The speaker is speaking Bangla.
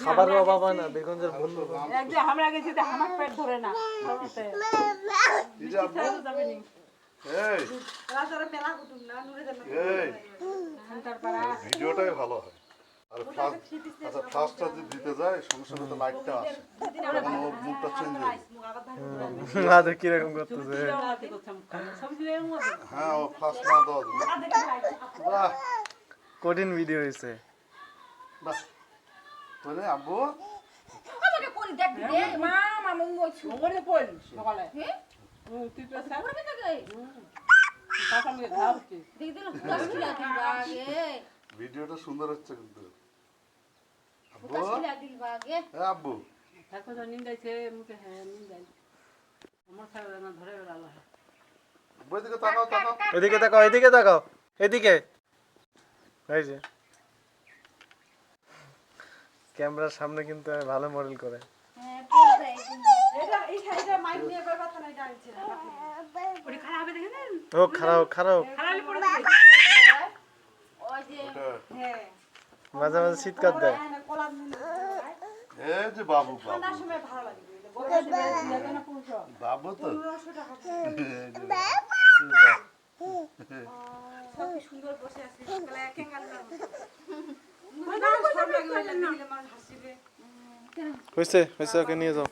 খাবারের অভাব হয় না বেগঞ্জের বন্ধু যে আমরা গেছি তো আমার পেট ধরে না ভিডিওটাই ভালো হয়। আর ফার্স্ট আচ্ছা ফার্স্টটা যদি দিতে যায় সঙ্গে সঙ্গে তো লাইটটা আসে। তখন ওর মুখটা চেঞ্জ হয়ে যায়। না কীরকম করতেছে। হ্যাঁ ও ফার্স্ট না দেওয়া যাবে। কঠিন ভিডিও হয়েছে। বলে আব্বু আমাকে করি দেখবি রে মা মামু গইছু মঙ্গলে পড়ল সকালে হ্যাঁ তুই তো স্যার করবি নাকি পাশা মিলে হচ্ছে দেখি দিল ফুলাস খিলা দিল আগে ভিডিওটা সুন্দর হচ্ছে কিন্তু আব্বু ফুলাস খিলা দিল আগে হ্যাঁ আব্বু ঠাকুর তো নিন্দাইছে মুখে হ্যাঁ নিন্দাই আমার ছাড়া না ধরে বেড়ালো এদিকে তাকাও তাকাও এদিকে তাকাও এদিকে তাকাও এদিকে এই যে ক্যামেরার সামনে কিন্তু ভালো মডেল করে। হ্যাঁ ও খারাপ খারাপ। হ্যাঁ। মাঝে মাঝে শীতকাল দেয়। হ্যাঁ এই যে বাবু। বাবু। তো সুন্দর বসে আছে হয়েছে হয়েছে ওকে নিয়ে যাও।